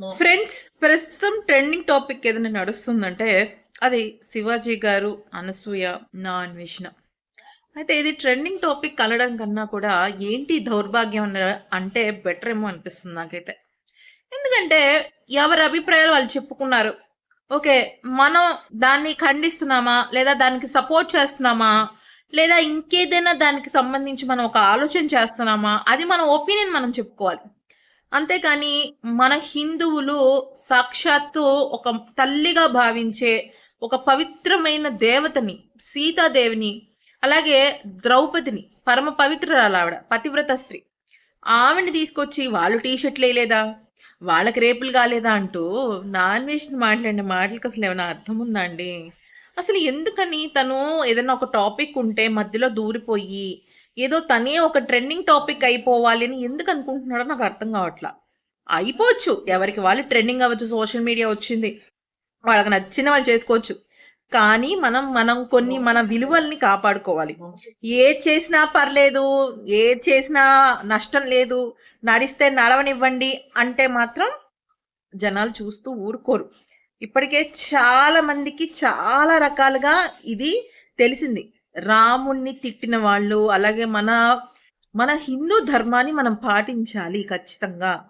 Friends ప్రస్తుతం trending topic ఏదైనా నడుస్తుందంటే అది శివాజీ గారు అనసూయ నా అన్వేషణ. అయితే ఇది ట్రెండింగ్ టాపిక్ అనడం కన్నా కూడా ఏంటి దౌర్భాగ్యం అంటే బెటర్ ఏమో అనిపిస్తుంది నాకైతే. ఎందుకంటే ఎవరి అభిప్రాయాలు వాళ్ళు చెప్పుకున్నారు. ఓకే మనం దాన్ని ఖండిస్తున్నామా? లేదా దానికి సపోర్ట్ చేస్తున్నామా? లేదా ఇంకేదైనా దానికి సంబంధించి మనం ఒక ఆలోచన చేస్తున్నామా? అది మన ఒపీనియన్ మనం చెప్పుకోవాలి. అంతేకాని మన హిందువులు సాక్షాత్తు ఒక తల్లిగా భావించే ఒక పవిత్రమైన దేవతని సీతాదేవిని అలాగే ద్రౌపదిని పరమ పవిత్రురాలు ఆవిడ పతివ్రత స్త్రీ. ఆవిడని తీసుకొచ్చి వాళ్ళు టీ షర్ట్లు వేయలేదా? వాళ్ళకి రేపులు కాలేదా అంటూ నాన్ వెజ్ మాట్లాడిన మాటలకు అసలు ఏమైనా అర్థం ఉందా అండి? అసలు ఎందుకని తను ఏదైనా ఒక టాపిక్ ఉంటే మధ్యలో దూరిపోయి ఏదో తనే ఒక ట్రెండింగ్ టాపిక్ అయిపోవాలి అని ఎందుకు అనుకుంటున్నాడో నాకు అర్థం కావట్లా. అయిపోవచ్చు. ఎవరికి వాళ్ళు ట్రెండింగ్ అవ్వచ్చు సోషల్ మీడియా వచ్చింది. వాళ్ళకి నచ్చిన వాళ్ళు చేసుకోవచ్చు. కానీ మనం మనం కొన్ని మన విలువల్ని కాపాడుకోవాలి. ఏ చేసినా పర్లేదు ఏ చేసినా నష్టం లేదు నడిస్తే నడవనివ్వండి అంటే మాత్రం జనాలు చూస్తూ ఊరుకోరు. ఇప్పటికే చాలా మందికి చాలా రకాలుగా ఇది తెలిసింది. రాముణ్ణి తిట్టిన వాళ్ళు అలాగే మన మన హిందూ ధర్మాన్ని మనం పాటించాలి ఖచ్చితంగా.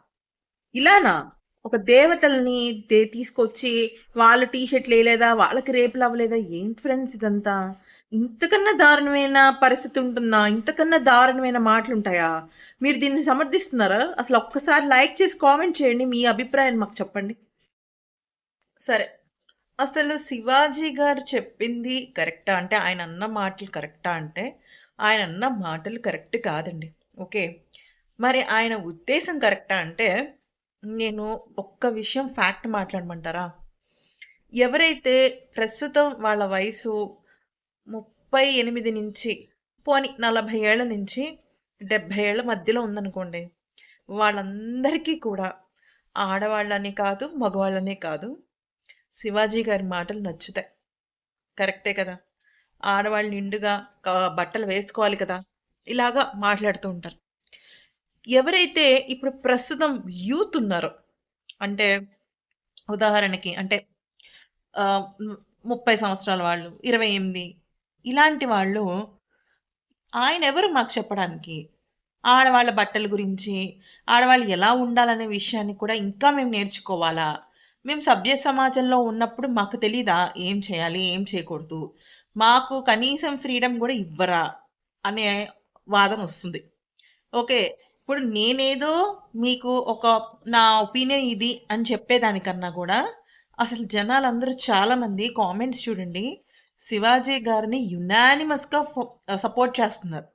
ఇలానా? ఒక దేవతల్ని దే- తీసుకొచ్చి వాళ్ళ టీ షర్ట్ లేదా వాళ్ళకి రేపులు అవ్వలేదా? ఏంటి ఫ్రెండ్స్ ఇదంతా? ఇంతకన్నా దారుణమైన పరిస్థితి ఉంటుందా? ఇంతకన్నా దారుణమైన మాటలు ఉంటాయా మీరు దీన్ని సమర్థిస్తున్నారా? అసలు ఒక్కసారి లైక్ చేసి కామెంట్ చేయండి మీ అభిప్రాయాన్ని మాకు చెప్పండి. సరే. అసలు శివాజీ గారు చెప్పింది కరెక్టా అంటే ఆయన అన్న మాటలు కరెక్టా అంటే ఆయన అన్న మాటలు కరెక్ట్ కాదండి. ఓకే? మరి ఆయన ఉద్దేశం కరెక్టా అంటే నేను ఒక్క విషయం ఫ్యాక్ట్ మాట్లాడమంటారా? ఎవరైతే ప్రస్తుతం వాళ్ళ వయసు ముప్పై ఎనిమిది నుంచి పోని నలభై ఏళ్ళ నుంచి డెబ్భై ఏళ్ళ మధ్యలో ఉందనుకోండి వాళ్ళందరికీ కూడా ఆడవాళ్ళని కాదు మగవాళ్ళనే కాదు శివాజీ గారి మాటలు నచ్చుతాయి. కరెక్టే కదా. ఆడవాళ్ళు నిండుగా బట్టలు వేసుకోవాలి కదా. ఇలాగా మాట్లాడుతూ ఉంటారు. ఎవరైతే ఇప్పుడు ప్రస్తుతం యూత్ ఉన్నారో అంటే ఉదాహరణకి అంటే ముప్పై సంవత్సరాల వాళ్ళు ఇరవై ఎనిమిది ఇలాంటి వాళ్ళు ఆయన ఎవరు మాకు చెప్పడానికి? ఆడవాళ్ళ బట్టల గురించి ఆడవాళ్ళు ఎలా ఉండాలనే విషయాన్ని కూడా ఇంకా మేము నేర్చుకోవాలా? మేము సభ్య సమాజంలో ఉన్నప్పుడు మాకు తెలీదా? ఏం చేయాలి? ఏం చేయకూడదు? మాకు కనీసం ఫ్రీడమ్ కూడా ఇవ్వరా? అనే వాదన వస్తుంది. ఓకే. ఇప్పుడు నేనేదో మీకు ఒక నా ఒపీనియన్ ఇది అని చెప్పేదానికన్నా కూడా అసలు జనాలందరూ చాలామంది కామెంట్స్ చూడండి. శివాజీ గారిని యునానిమస్గా సపోర్ట్ చేస్తున్నారు.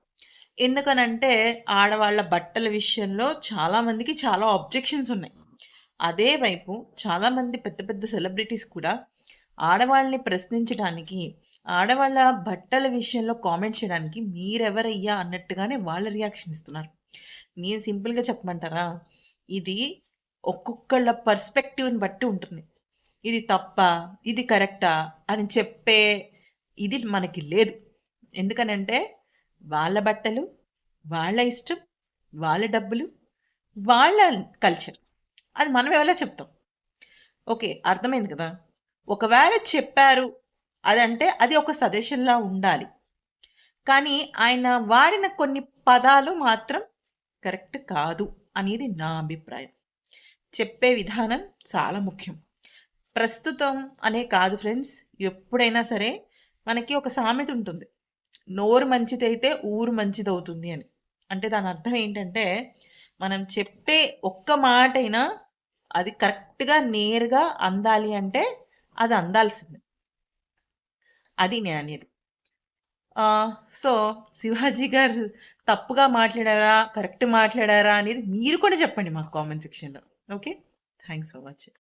ఎందుకనంటే ఆడవాళ్ళ బట్టల విషయంలో చాలా మందికి చాలా ఆబ్జెక్షన్స్ ఉన్నాయి. అదే వైపు చాలామంది పెద్ద పెద్ద సెలబ్రిటీస్ కూడా ఆడవాళ్ళని ప్రశ్నించడానికి ఆడవాళ్ళ బట్టల విషయంలో కామెంట్ చేయడానికి మీరెవరయ్యా అన్నట్టుగానే వాళ్ళ రియాక్షన్ ఇస్తున్నారు. నేను సింపుల్గా చెప్పమంటారా? ఇది ఒక్కొక్కళ్ళ పర్స్పెక్టివ్ని బట్టి ఉంటుంది. ఇది తప్ప? ఇది కరెక్టా? అని చెప్పే ఇది మనకి లేదు. ఎందుకనంటే వాళ్ళ బట్టలు వాళ్ళ ఇష్టం వాళ్ళ డబ్బులు వాళ్ళ కల్చర్. అది మనం ఎలా చెప్తాం? ఓకే అర్థమైంది కదా? ఒకవేళ చెప్పారు అదంటే అది ఒక సజెషన్లా ఉండాలి. కానీ ఆయన వాడిన కొన్ని పదాలు మాత్రం కరెక్ట్ కాదు అనేది నా అభిప్రాయం. చెప్పే విధానం చాలా ముఖ్యం. ప్రస్తుతం అనే కాదు ఫ్రెండ్స్ ఎప్పుడైనా సరే మనకి ఒక సామెత ఉంటుంది. నోరు మంచిదైతే ఊరు మంచిదవుతుంది అని. అంటే దాని అర్థం ఏంటంటే మనం చెప్పే ఒక్క మాట అయినా అది కరెక్ట్గా నేరుగా అందాలి అంటే అది అందాల్సింది. అది నేను అనేది. సో శివాజీ గారు తప్పుగా మాట్లాడారా కరెక్ట్ మాట్లాడారా అనేది మీరు కూడా చెప్పండి మాకు కామెంట్ సెక్షన్లో. ఓకే? Thanks for watching.